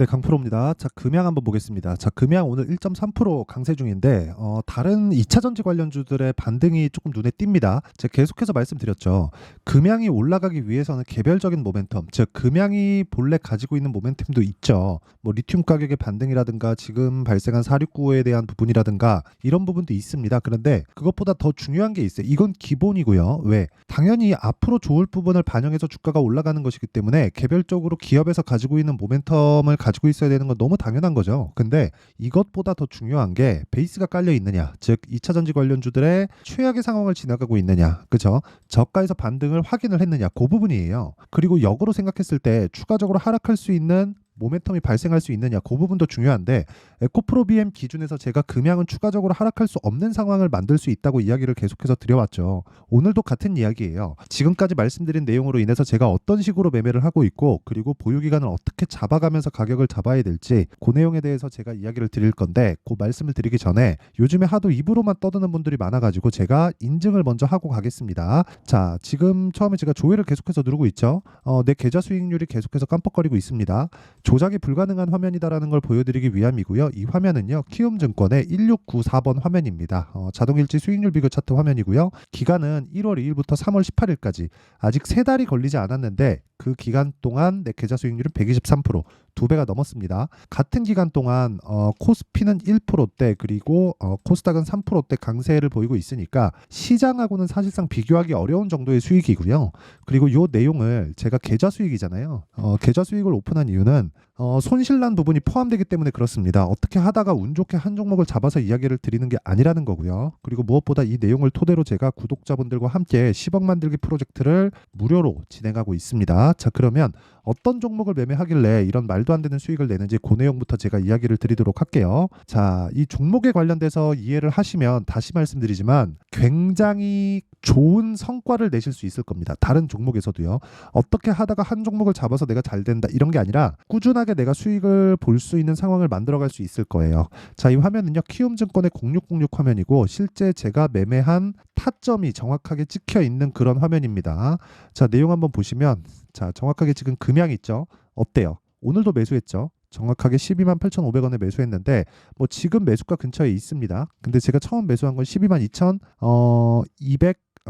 네, 강프로입니다. 자, 금양 한번 보겠습니다. 자, 금양 오늘 1.3% 강세 중인데 어, 다른 2차 전지 관련주들의 반등이 조금 눈에 띕니다. 제가 계속해서 말씀드렸죠. 금양이 올라가기 위해서는 개별적인 모멘텀, 즉 금양이 본래 가지고 있는 모멘텀도 있죠. 뭐 리튬 가격의 반등이라든가 지금 발생한 469에 대한 부분이라든가 이런 부분도 있습니다. 그런데 그것보다 더 중요한 게 있어요. 이건 기본이고요. 왜? 당연히 앞으로 좋을 부분을 반영해서 주가가 올라가는 것이기 때문에 개별적으로 기업에서 가지고 있는 모멘텀을 가 지고 있어야 되는 건 너무 당연한 거죠. 근데 이것보다 더 중요한 게 베이스가 깔려 있느냐, 즉 2차 전지 관련주들의 최악의 상황을 지나가고 있느냐, 그죠? 저가에서 반등을 확인을 했느냐, 그 부분이에요. 그리고 역으로 생각했을 때 추가적으로 하락할 수 있는 모멘텀이 발생할 수 있느냐 그 부분도 중요한데 에코프로 BM 기준에서 제가 금양은 추가적으로 하락할 수 없는 상황을 만들 수 있다고 이야기를 계속해서 드려왔죠. 오늘도 같은 이야기예요. 지금까지 말씀드린 내용으로 인해서 제가 어떤 식으로 매매를 하고 있고 그리고 보유 기간을 어떻게 잡아가면서 가격을 잡아야 될지 그 내용에 대해서 제가 이야기를 드릴 건데 그 말씀을 드리기 전에 요즘에 하도 입으로만 떠드는 분들이 많아가지고 제가 인증을 먼저 하고 가겠습니다. 자 지금 처음에 제가 조회를 계속해서 누르고 있죠. 어, 내 계좌 수익률이 계속해서 깜빡거리고 있습니다. 조작이 불가능한 화면이다라는 걸 보여드리기 위함이고요. 이 화면은요. 키움증권의 1694번 화면입니다. 어, 자동일지 수익률 비교 차트 화면이고요. 기간은 1월 2일부터 3월 18일까지 아직 세 달이 걸리지 않았는데 그 기간 동안 내 계좌 수익률은 123%, 두 배가 넘었습니다. 같은 기간 동안 어, 코스피는 1%대 그리고 어, 코스닥은 3%대 강세를 보이고 있으니까 시장하고는 사실상 비교하기 어려운 정도의 수익이고요. 그리고 이 내용을 제가 계좌 수익이잖아요. 어, 계좌 수익을 오픈한 이유는 어, 손실난 부분이 포함되기 때문에 그렇습니다. 어떻게 하다가 운 좋게 한 종목을 잡아서 이야기를 드리는 게 아니라는 거고요. 그리고 무엇보다 이 내용을 토대로 제가 구독자분들과 함께 10억 만들기 프로젝트를 무료로 진행하고 있습니다. 자, 그러면 어떤 종목을 매매하길래 이런 말도 안 되는 수익을 내는지 그 내용부터 제가 이야기를 드리도록 할게요. 자, 이 종목에 관련돼서 이해를 하시면 다시 말씀드리지만 굉장히 좋은 성과를 내실 수 있을 겁니다. 다른 종목에서도요. 어떻게 하다가 한 종목을 잡아서 내가 잘 된다 이런 게 아니라 꾸준하게 내가 수익을 볼 수 있는 상황을 만들어갈 수 있을 거예요. 자, 이 화면은요. 키움증권의 0606 화면이고 실제 제가 매매한 타점이 정확하게 찍혀 있는 그런 화면입니다. 자, 내용 한번 보시면 자, 정확하게 지금 금양 있죠. 어때요? 오늘도 매수했죠. 정확하게 12만 8,500원에 매수했는데 뭐 지금 매수가 근처에 있습니다. 근데 제가 처음 매수한 건 12만 2천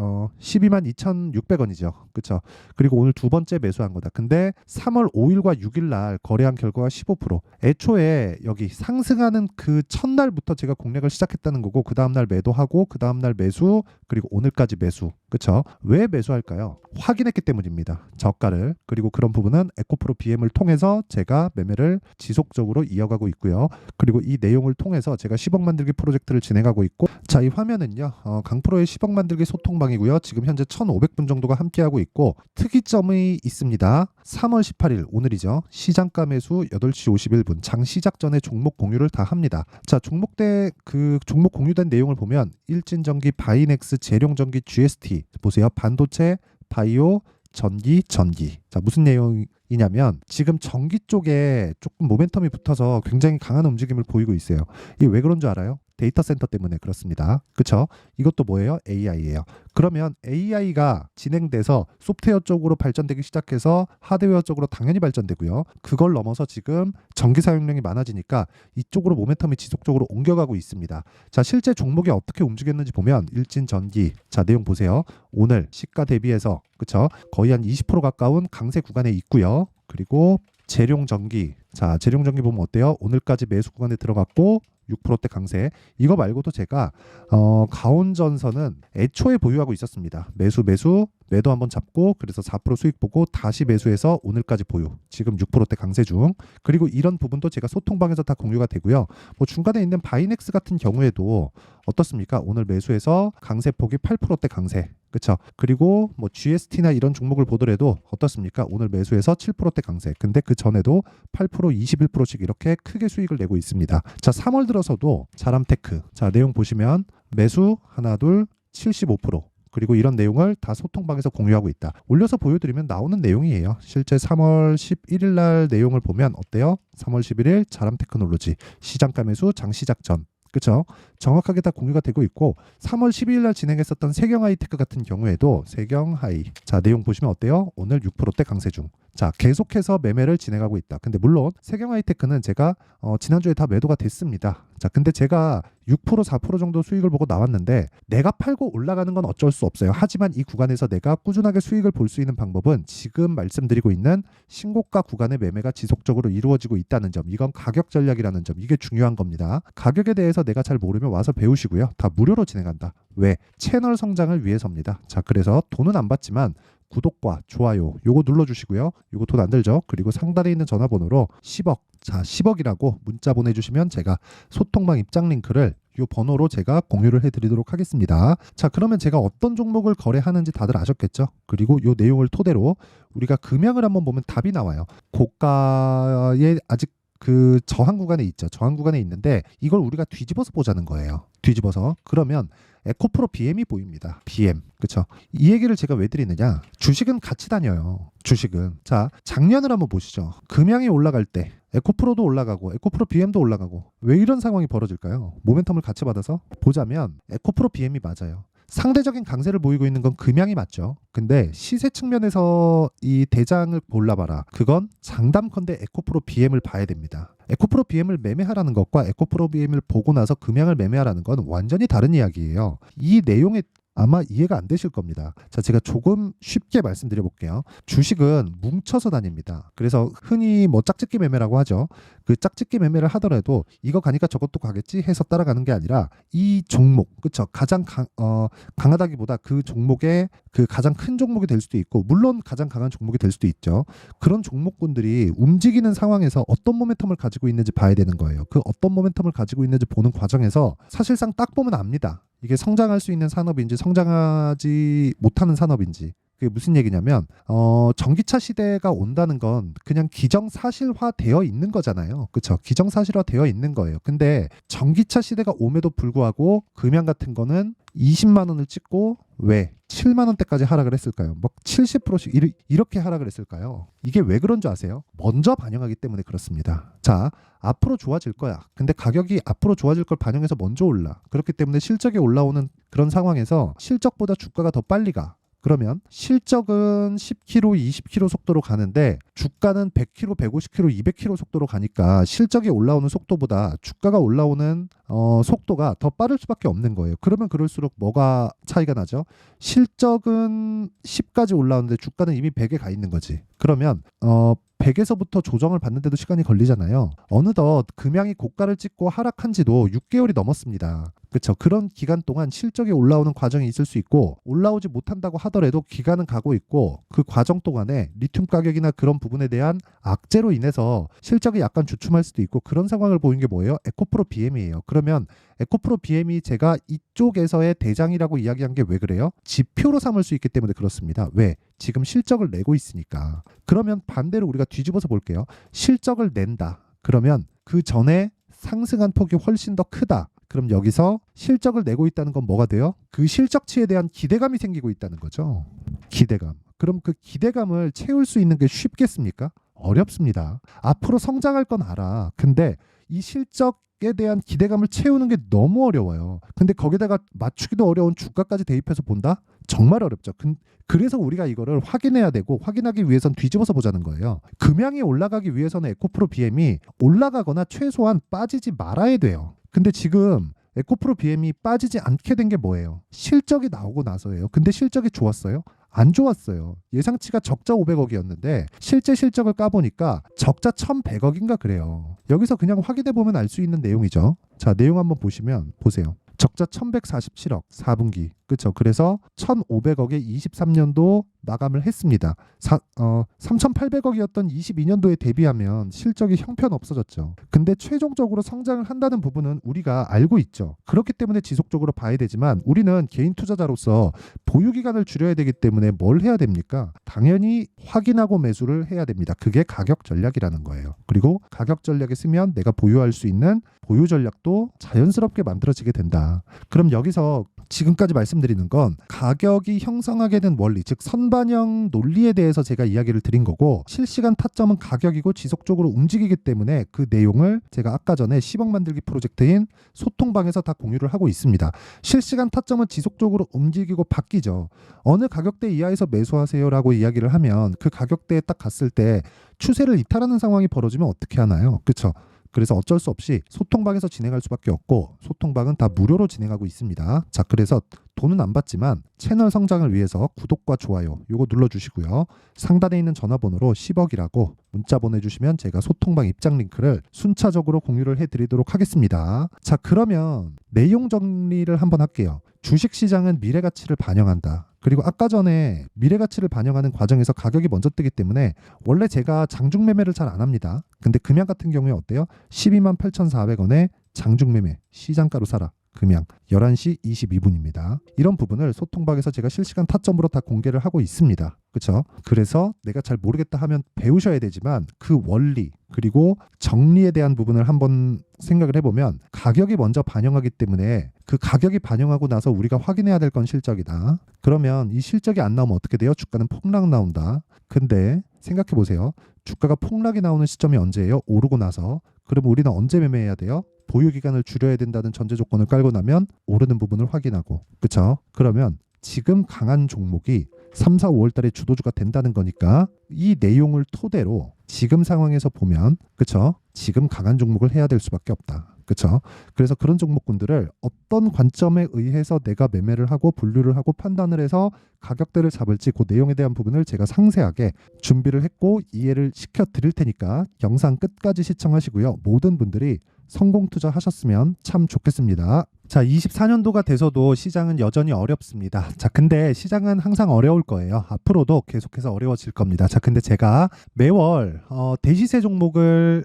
어 200, 어 12만 2,600원이죠. 그렇죠? 그리고 오늘 두 번째 매수한 거다. 근데 3월 5일과 6일 날 거래한 결과가 15%. 애초에 여기 상승하는 그 첫날부터 제가 공략을 시작했다는 거고 그 다음 날 매도하고 그 다음 날 매수 그리고 오늘까지 매수. 그렇죠? 왜 매수할까요? 확인했기 때문입니다. 저가를. 그리고 그런 부분은 에코프로 BM을 통해서 제가 매매를 지속적으로 이어가고 있고요. 그리고 이 내용을 통해서 제가 10억 만들기 프로젝트를 진행하고 있고 자, 이 화면은요. 어, 강프로의 10억 만들기 소통 방 이고요. 지금 현재 1,500분 정도가 함께하고 있고 특이점이 있습니다. 3월 18일 오늘이죠. 시장가 매수 8시 51분 장 시작 전에 종목 공유를 다 합니다. 자, 종목대 그 종목 공유된 내용을 보면 일진전기, 바이넥스, 재룡전기, GST 보세요. 반도체, 바이오, 전기, 전기. 자, 무슨 내용 이냐면 지금 전기 쪽에 조금 모멘텀이 붙어서 굉장히 강한 움직임을 보이고 있어요. 이게 왜 그런 줄 알아요? 데이터 센터 때문에 그렇습니다. 그렇죠? 이것도 뭐예요? AI예요. 그러면 AI가 진행돼서 소프트웨어 쪽으로 발전되기 시작해서 하드웨어 쪽으로 당연히 발전되고요. 그걸 넘어서 지금 전기 사용량이 많아지니까 이쪽으로 모멘텀이 지속적으로 옮겨가고 있습니다. 자, 실제 종목이 어떻게 움직였는지 보면 일진 전기. 자, 내용 보세요. 오늘 시가 대비해서 그렇죠? 거의 한 20% 가까운 강세 구간에 있고요. 그리고 재룡 전기. 자, 재룡 전기 보면 어때요? 오늘까지 매수 구간에 들어갔고 6%대 강세. 이거 말고도 제가 어, 가온전선은 애초에 보유하고 있었습니다. 매수 매수 매도 한번 잡고 그래서 4% 수익 보고 다시 매수해서 오늘까지 보유. 지금 6%대 강세 중. 그리고 이런 부분도 제가 소통방에서 다 공유가 되고요. 뭐 중간에 있는 바이넥스 같은 경우에도 어떻습니까? 오늘 매수해서 강세 폭이 8%대 강세. 그렇죠. 그리고 뭐 GST나 이런 종목을 보더라도 어떻습니까? 오늘 매수해서 7%대 강세. 근데 그 전에도 8% 21%씩 이렇게 크게 수익을 내고 있습니다. 자, 3월 들어서도 자람테크. 자, 내용 보시면 매수 하나 둘 75%. 그리고 이런 내용을 다 소통방에서 공유하고 있다. 올려서 보여드리면 나오는 내용이에요. 실제 3월 11일 날 내용을 보면 어때요? 3월 11일 자람 테크놀로지 시장가 매수 장시작 전. 그쵸? 정확하게 다 공유가 되고 있고 3월 12일 날 진행했었던 세경 하이테크 같은 경우에도 세경 하이 자 내용 보시면 어때요? 오늘 6%대 강세 중. 자 계속해서 매매를 진행하고 있다. 근데 물론 세경 하이테크는 제가 어, 지난주에 다 매도가 됐습니다. 자 근데 제가 6% 4% 정도 수익을 보고 나왔는데 내가 팔고 올라가는 건 어쩔 수 없어요. 하지만 이 구간에서 내가 꾸준하게 수익을 볼 수 있는 방법은 지금 말씀드리고 있는 신고가 구간의 매매가 지속적으로 이루어지고 있다는 점. 이건 가격 전략이라는 점. 이게 중요한 겁니다. 가격에 대해서 내가 잘 모르면 와서 배우시고요. 다 무료로 진행한다. 왜? 채널 성장을 위해서입니다. 자, 그래서 돈은 안 받지만 구독과 좋아요 요거 눌러주시고요. 요거 돈 안 들죠? 그리고 상단에 있는 전화번호로 10억 자 10억이라고 문자 보내주시면 제가 소통방 입장 링크를 요 번호로 제가 공유를 해드리도록 하겠습니다. 자 그러면 제가 어떤 종목을 거래하는지 다들 아셨겠죠? 그리고 요 내용을 토대로 우리가 금양을 한번 보면 답이 나와요. 고가에 아직 그 저항 구간에 있죠. 저항 구간에 있는데 이걸 우리가 뒤집어서 보자는 거예요. 뒤집어서 그러면 에코프로 BM이 보입니다. BM 그렇죠. 이 얘기를 제가 왜 드리느냐? 주식은 같이 다녀요. 주식은 자 작년을 한번 보시죠. 금양이 올라갈 때 에코프로도 올라가고 에코프로 BM도 올라가고 왜 이런 상황이 벌어질까요? 모멘텀을 같이 받아서 보자면 에코프로 BM이 맞아요. 상대적인 강세를 보이고 있는 건 금양이 맞죠. 근데 시세 측면에서 이 대장을 골라봐라. 그건 장담컨대 에코프로 BM을 봐야 됩니다. 에코프로 BM을 매매하라는 것과 에코프로 BM을 보고 나서 금양을 매매하라는 건 완전히 다른 이야기예요. 이 내용의 아마 이해가 안 되실 겁니다. 자, 제가 조금 쉽게 말씀드려 볼게요. 주식은 뭉쳐서 다닙니다. 그래서 흔히 뭐 짝짓기 매매라고 하죠. 그 짝짓기 매매를 하더라도 이거 가니까 저것도 가겠지 해서 따라가는 게 아니라 이 종목, 그쵸? 가장 강, 어, 강하다기보다 그 종목의 그 가장 큰 종목이 될 수도 있고, 물론 가장 강한 종목이 될 수도 있죠. 그런 종목군들이 움직이는 상황에서 어떤 모멘텀을 가지고 있는지 봐야 되는 거예요. 그 어떤 모멘텀을 가지고 있는지 보는 과정에서 사실상 딱 보면 압니다. 이게 성장할 수 있는 산업인지 성장하지 못하는 산업인지 그게 무슨 얘기냐면 어 전기차 시대가 온다는 건 그냥 기정사실화 되어 있는 거잖아요. 그렇죠? 기정사실화 되어 있는 거예요. 근데 전기차 시대가 옴에도 불구하고 금양 같은 거는 20만 원을 찍고 왜 7만 원대까지 하락을 했을까요? 뭐 70%씩 이르- 이렇게 하락을 했을까요? 이게 왜 그런 줄 아세요? 먼저 반영하기 때문에 그렇습니다. 자, 앞으로 좋아질 거야. 근데 가격이 앞으로 좋아질 걸 반영해서 먼저 올라. 그렇기 때문에 실적이 올라오는 그런 상황에서 실적보다 주가가 더 빨리 가. 그러면 실적은 10km, 20km 속도로 가는데 주가는 100km, 150km, 200km 속도로 가니까 실적이 올라오는 속도보다 주가가 올라오는 어, 속도가 더 빠를 수밖에 없는 거예요. 그러면 그럴수록 뭐가 차이가 나죠? 실적은 10까지 올라오는데 주가는 이미 100에 가 있는 거지. 그러면 어 100에서부터 조정을 받는데도 시간이 걸리잖아요. 어느덧 금양이 고가를 찍고 하락한 지도 6개월이 넘었습니다. 그렇죠. 그런 기간 동안 실적이 올라오는 과정이 있을 수 있고 올라오지 못한다고 하더라도 기간은 가고 있고 그 과정 동안에 리튬 가격이나 그런 부분 에 대한 악재로 인해서 실적이 약간 주춤할 수도 있고 그런 상황을 보인 게 뭐예요? 에코프로 BM이에요. 그러면 에코프로 BM이 제가 이쪽에서의 대장이라고 이야기한 게 왜 그래요? 지표로 삼을 수 있기 때문에 그렇습니다. 왜? 지금 실적을 내고 있으니까. 그러면 반대로 우리가 뒤집어서 볼게요. 실적을 낸다. 그러면 그 전에 상승한 폭이 훨씬 더 크다. 그럼 여기서 실적을 내고 있다는 건 뭐가 돼요? 그 실적치에 대한 기대감이 생기고 있다는 거죠. 기대감. 그럼 그 기대감을 채울 수 있는 게 쉽겠습니까? 어렵습니다. 앞으로 성장할 건 알아. 근데 이 실적에 대한 기대감을 채우는 게 너무 어려워요. 근데 거기다가 맞추기도 어려운 주가까지 대입해서 본다? 정말 어렵죠. 근- 그래서 우리가 이거를 확인해야 되고 확인하기 위해선 뒤집어서 보자는 거예요. 금양이 올라가기 위해서는 에코프로 BM이 올라가거나 최소한 빠지지 말아야 돼요. 근데 지금 에코프로 BM이 빠지지 않게 된 게 뭐예요? 실적이 나오고 나서예요. 근데 실적이 좋았어요? 안 좋았어요. 예상치가 적자 500억이었는데 실제 실적을 까보니까 적자 1100억인가 그래요. 여기서 그냥 확인해 보면 알 수 있는 내용이죠. 자, 내용 한번 보시면 보세요. 적자 1147억 4분기. 그렇죠. 그래서 1,500억에 23년도 마감을 했습니다. 사, 어, 3,800억이었던 22년도에 대비하면 실적이 형편 없어졌죠. 근데 최종적으로 성장을 한다는 부분은 우리가 알고 있죠. 그렇기 때문에 지속적으로 봐야 되지만 우리는 개인 투자자로서 보유 기간을 줄여야 되기 때문에 뭘 해야 됩니까? 당연히 확인하고 매수를 해야 됩니다. 그게 가격 전략이라는 거예요. 그리고 가격 전략에 쓰면 내가 보유할 수 있는 보유 전략도 자연스럽게 만들어지게 된다. 그럼 여기서 지금까지 말씀드리는 건 가격이 형성하게 된 원리, 즉 선반영 논리에 대해서 제가 이야기를 드린 거고 실시간 타점은 가격이고 지속적으로 움직이기 때문에 그 내용을 제가 아까 전에 10억 만들기 프로젝트인 소통방에서 다 공유를 하고 있습니다. 실시간 타점은 지속적으로 움직이고 바뀌죠. 어느 가격대 이하에서 매수하세요라고 이야기를 하면 그 가격대에 딱 갔을 때 추세를 이탈하는 상황이 벌어지면 어떻게 하나요? 그렇죠? 그래서 어쩔 수 없이 소통방에서 진행할 수밖에 없고 소통방은 다 무료로 진행하고 있습니다. 자, 그래서 돈은 안 받지만 채널 성장을 위해서 구독과 좋아요 요거 눌러주시고요. 상단에 있는 전화번호로 10억이라고 문자 보내주시면 제가 소통방 입장 링크를 순차적으로 공유를 해드리도록 하겠습니다. 자, 그러면 내용 정리를 한번 할게요. 주식시장은 미래 가치를 반영한다. 그리고 아까 전에 미래 가치를 반영하는 과정에서 가격이 먼저 뜨기 때문에 원래 제가 장중 매매를 잘 안 합니다. 근데 금양 같은 경우에 어때요? 12만 8,400원에 장중 매매 시장가로 사라. 금양 11시 22분입니다. 이런 부분을 소통방에서 제가 실시간 타점으로 다 공개를 하고 있습니다. 그렇죠? 그래서 내가 잘 모르겠다 하면 배우셔야 되지만 그 원리 그리고 정리에 대한 부분을 한번 생각을 해보면 가격이 먼저 반영하기 때문에 그 가격이 반영하고 나서 우리가 확인해야 될 건 실적이다. 그러면 이 실적이 안 나오면 어떻게 돼요? 주가는 폭락 나온다. 근데 생각해 보세요. 주가가 폭락이 나오는 시점이 언제예요? 오르고 나서. 그러면 우리는 언제 매매해야 돼요? 보유 기간을 줄여야 된다는 전제 조건을 깔고 나면 오르는 부분을 확인하고. 그렇죠? 그러면 지금 강한 종목이 3, 4, 5월 달에 주도주가 된다는 거니까 이 내용을 토대로 지금 상황에서 보면 그쵸 지금 강한 종목을 해야 될 수밖에 없다. 그쵸 그래서 그런 종목군들을 어떤 관점에 의해서 내가 매매를 하고 분류를 하고 판단을 해서 가격대를 잡을지 그 내용에 대한 부분을 제가 상세하게 준비를 했고 이해를 시켜 드릴 테니까 영상 끝까지 시청하시고요. 모든 분들이 성공 투자하셨으면 참 좋겠습니다. 자, 24년도가 돼서도 시장은 여전히 어렵습니다. 자, 근데 시장은 항상 어려울 거예요. 앞으로도 계속해서 어려워질 겁니다. 자, 근데 제가 매월 어, 대시세 종목을